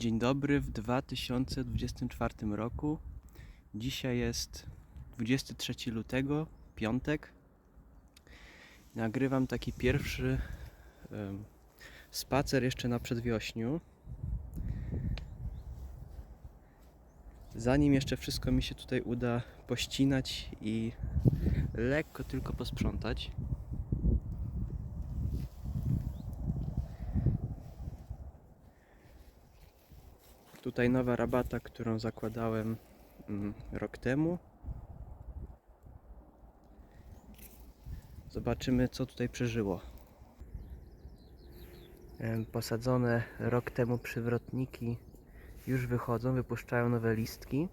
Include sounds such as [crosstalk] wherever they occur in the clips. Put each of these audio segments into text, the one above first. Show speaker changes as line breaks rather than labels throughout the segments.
Dzień dobry w 2024 roku. Dzisiaj jest 23 lutego, piątek. Nagrywam taki pierwszy em, spacer jeszcze na przedwiośniu. Zanim jeszcze wszystko mi się tutaj uda pościnać i lekko tylko posprzątać. Tutaj nowa rabata, którą zakładałem mm, rok temu. Zobaczymy, co tutaj przeżyło. Posadzone rok temu przywrotniki już wychodzą, wypuszczają nowe listki.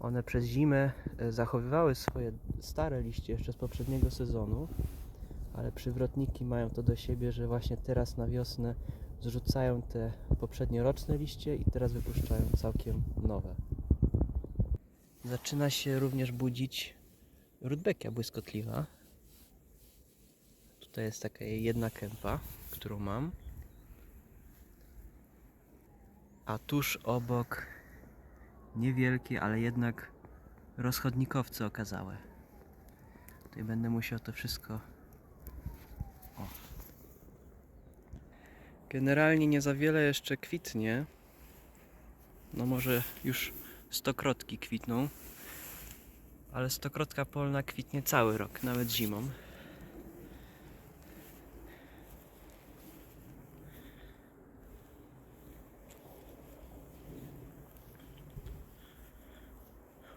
One przez zimę e, zachowywały swoje stare liście jeszcze z poprzedniego sezonu, ale przywrotniki mają to do siebie, że właśnie teraz na wiosnę zrzucają te poprzednio roczne liście i teraz wypuszczają całkiem nowe. Zaczyna się również budzić rudbekia błyskotliwa. Tutaj jest taka jedna kępa, którą mam. A tuż obok niewielkie, ale jednak rozchodnikowce okazałe. Tutaj będę musiał to wszystko Generalnie nie za wiele jeszcze kwitnie. No może już stokrotki kwitną. Ale stokrotka polna kwitnie cały rok, nawet zimą.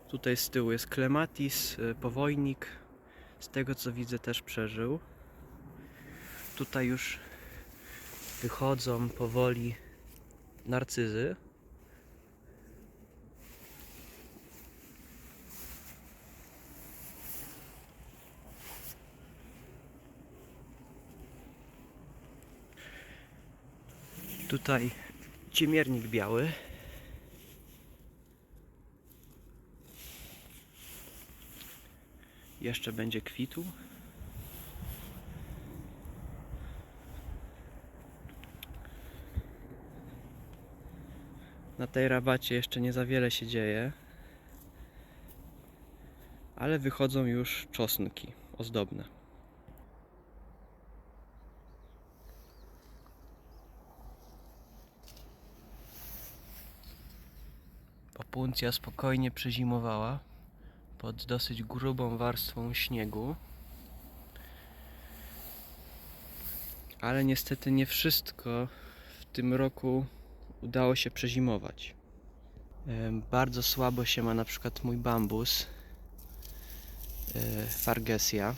Tutaj z tyłu jest klematis, y, powojnik. Z tego co widzę też przeżył. Tutaj już wychodzą powoli narcyzy. Tutaj ciemiernik biały. Jeszcze będzie kwitł. Na tej rabacie jeszcze nie za wiele się dzieje, ale wychodzą już czosnki ozdobne. Opuncja spokojnie przezimowała pod dosyć grubą warstwą śniegu. Ale niestety nie wszystko w tym roku udało się przezimować. Bardzo słabo się ma na przykład mój bambus e, Fargesia.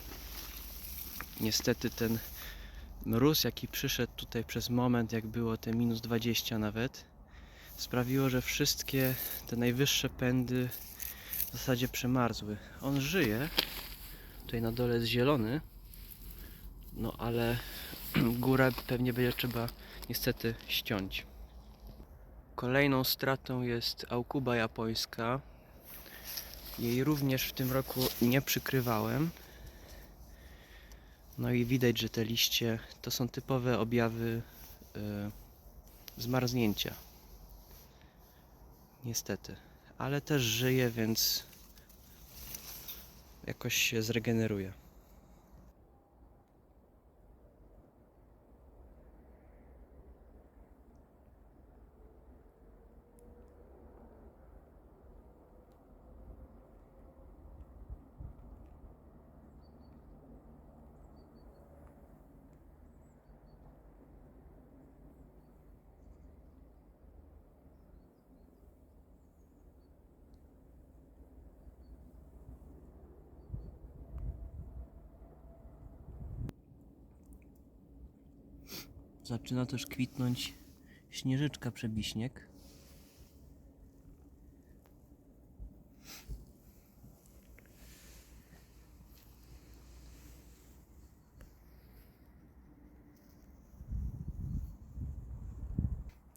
Niestety ten mróz, jaki przyszedł tutaj przez moment, jak było te minus 20 nawet, sprawiło, że wszystkie te najwyższe pędy w zasadzie przemarzły. On żyje. Tutaj na dole jest zielony. No ale [clears throat] górę pewnie będzie trzeba niestety ściąć. Kolejną stratą jest aukuba japońska. Jej również w tym roku nie przykrywałem. No i widać, że te liście to są typowe objawy e, zmarznięcia. Niestety. Ale też żyje, więc jakoś się zregeneruje. Zaczyna też kwitnąć śnieżyczka przebiśnieg.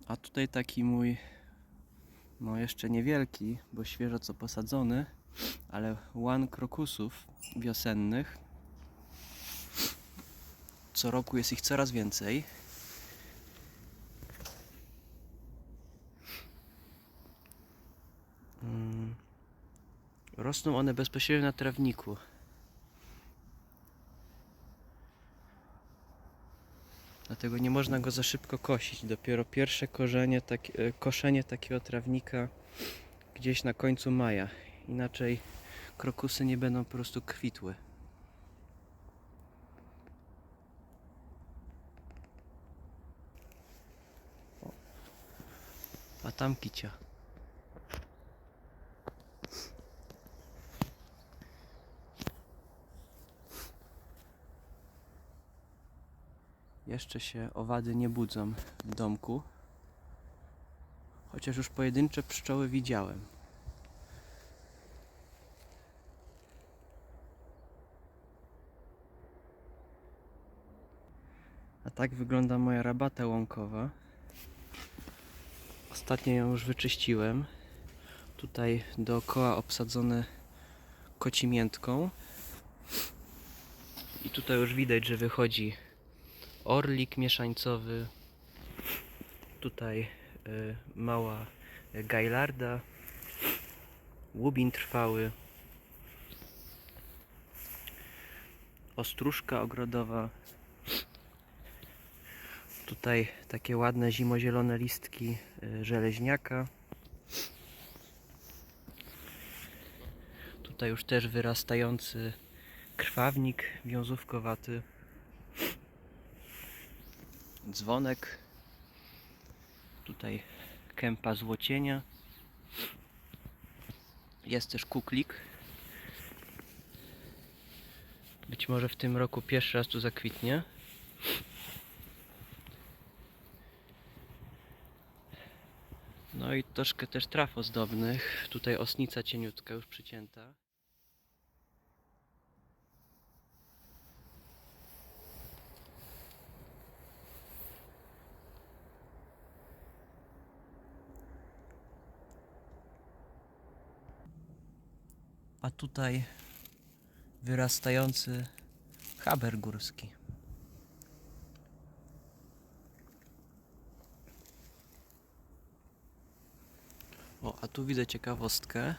A tutaj taki mój, no jeszcze niewielki, bo świeżo co posadzony, ale łan krokusów wiosennych. Co roku jest ich coraz więcej. Rosną one bezpośrednio na trawniku. Dlatego nie można go za szybko kosić. Dopiero pierwsze korzenie, tak, e, koszenie takiego trawnika gdzieś na końcu maja. Inaczej krokusy nie będą po prostu kwitły. A tam kicia. Jeszcze się owady nie budzą w domku. Chociaż już pojedyncze pszczoły widziałem. A tak wygląda moja rabata łąkowa. Ostatnio ją już wyczyściłem. Tutaj dookoła obsadzone kocimiętką. I tutaj już widać, że wychodzi orlik mieszańcowy. Tutaj y, mała gajlarda. Łubin trwały. Ostróżka ogrodowa. Tutaj takie ładne zimozielone listki y, żeleźniaka. Tutaj już też wyrastający krwawnik wiązówkowaty. Dzwonek. Tutaj kępa złocienia. Jest też kuklik. Być może w tym roku pierwszy raz tu zakwitnie. No i troszkę też traw ozdobnych. Tutaj osnica cieniutka już przycięta. A tutaj wyrastający haber górski. O, a tu widzę ciekawostkę.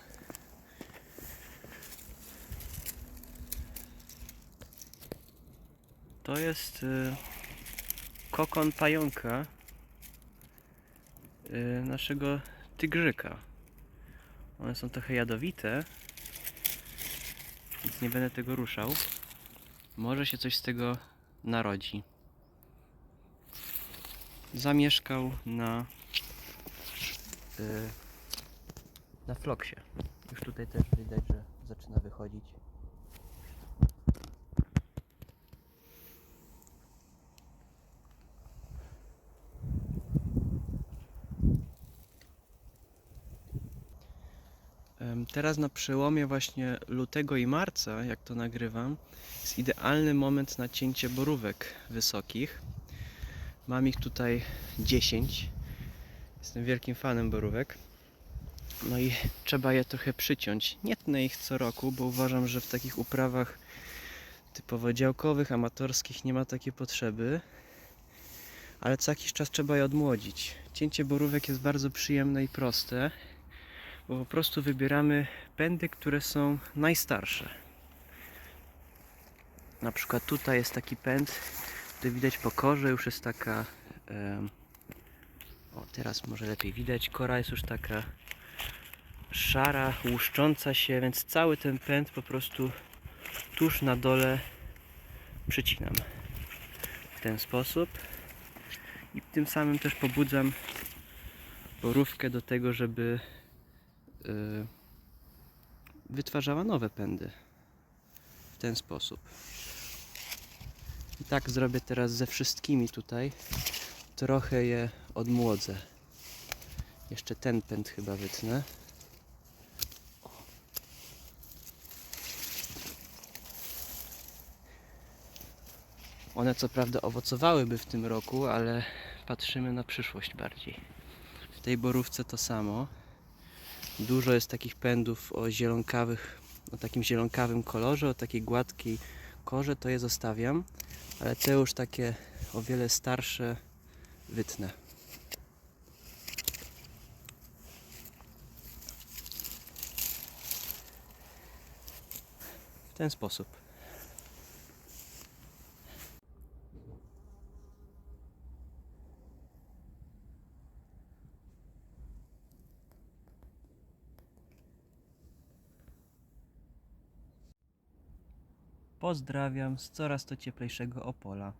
To jest y, kokon pająka y, naszego tygrzyka. One są trochę jadowite, więc nie będę tego ruszał. Może się coś z tego narodzi. Zamieszkał na y, na floksie. Już tutaj też widać, że zaczyna wychodzić. Teraz na przełomie właśnie lutego i marca, jak to nagrywam, jest idealny moment na cięcie borówek wysokich. Mam ich tutaj 10. Jestem wielkim fanem borówek. No i trzeba je trochę przyciąć. Nie tnę ich co roku, bo uważam, że w takich uprawach typowo działkowych, amatorskich nie ma takiej potrzeby. Ale co jakiś czas trzeba je odmłodzić. Cięcie borówek jest bardzo przyjemne i proste, bo po prostu wybieramy pędy, które są najstarsze. Na przykład tutaj jest taki pęd, który widać po korze, już jest taka. o, teraz może lepiej widać. Kora jest już taka szara, łuszcząca się, więc cały ten pęd po prostu tuż na dole przycinam w ten sposób i tym samym też pobudzam borówkę do tego, żeby wytwarzała nowe pędy w ten sposób. I tak zrobię teraz ze wszystkimi tutaj. Trochę je odmłodzę. Jeszcze ten pęd chyba wytnę. One co prawda owocowałyby w tym roku, ale patrzymy na przyszłość bardziej. W tej borówce to samo. Dużo jest takich pędów o zielonkawych, o takim zielonkawym kolorze, o takiej gładkiej korze, to je zostawiam, ale te już takie o wiele starsze wytnę. ten sposób. Pozdrawiam z coraz to cieplejszego Opola.